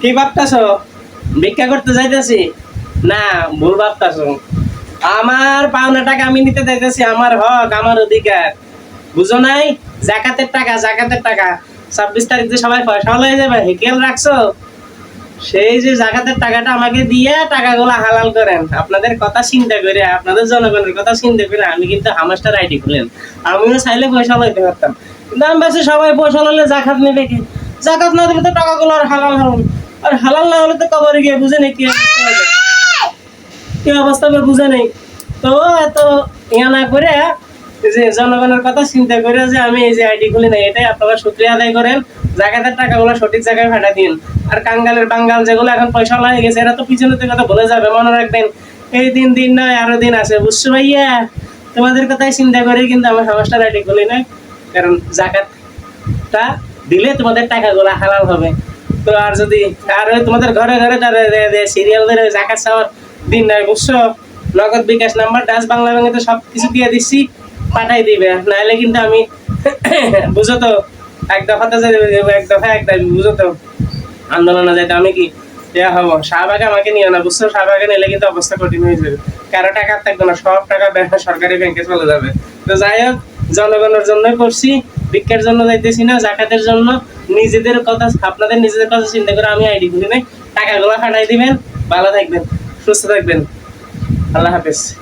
কি ভাবতাছ? ভিক্ষা করতে যাইতেছি? না, ভুল ভাবতাছ। আমার পাওনা টাকা আমি নিতে যাইতেছি, আমার হক, আমার অধিকার। বুঝো নাই? জাকাতের টাকা জাকাতের টাকা। ছাব্বিশ তারিখ যে সবাই পয়সা হয়ে যাবে, হেকেল রাখছো? সেই যে জাকাতের টাকাটা আমাকে দিয়ে টাকাগুলো হালাল করেন। আপনাদের কথা চিন্তা করে, আপনাদের জনগণের কথা চিন্তা করে আমি কিন্তু হামাস্টার আইডি খুলেন। আমিও চাইলে পয়সা লইতে পারতাম। কিন্তু আমি সবাই পয়সা লইলে জাকাত নেবে কি? জাকাত না দিলে তো টাকাগুলো আর হালাল হবে আর হালাল না হলে তো কবরে গিয়ে বুঝে নেই কি অবস্থা কি অবস্থা হবে বুঝে নেই। তো এত ইয়া না করে যে জনগণের কথা চিন্তা করে যে আমি এই যে আইডি খুলি না এটাই আপনারা শুক্রিয়া আদায় করেন। জায়গাতের টাকাগুলো সঠিক জায়গায় ফাটা দিন। আর কাঙ্গালের বাঙ্গাল যেগুলো এখন পয়সা লাগে গেছে, এরা তো পিছনে থেকে কথা বলে যাবে, মনে রাখবেন। এই দিন দিন নয়, আরও দিন আছে, বুঝছ ভাইয়া? তোমাদের কথাই চিন্তা করে, কিন্তু আমার সমস্যার আইডি খুলি না কারণ জাকাতটা দিলে তোমাদের টাকাগুলো হালাল হবে। তো আর যদি আর তোমাদের ঘরে ঘরে সিরিয়াল ধরে জাকাত চাওয়ার দিন নাই, বুঝছ? নগদ বিকাশ নাম্বার, ডাচ বাংলা ব্যাংকে তো সব কিছু দিয়ে দিচ্ছি, পাঠাই দিবে। নাহলে কিন্তু আমি বুঝো তো এক দফাতে এক দফা এক দাবি বুঝো তো আন্দোলনে যাইতে আমি কি দেওয়া হব? শাহবাগে আমাকে নিও না, বুঝছ? শাহবাগে নিলে কিন্তু অবস্থা কঠিন হয়ে যাবে। কারও টাকা থাকবে না, সব টাকা ব্যাংক সরকারি ব্যাংকে চলে যাবে। তো যাই হোক, জনগণের জন্যই করছি, ভিক্ষার জন্য যাইতেছি না, জাকাতের জন্য। নিজেদের কথা, আপনাদের নিজেদের কথা চিন্তা করে আমি আইডি খুলি নাই। টাকাগুলো ফাটাই দিবেন। ভালো থাকবেন। সুস্থ থাকবেন। আল্লাহ হাফেজ।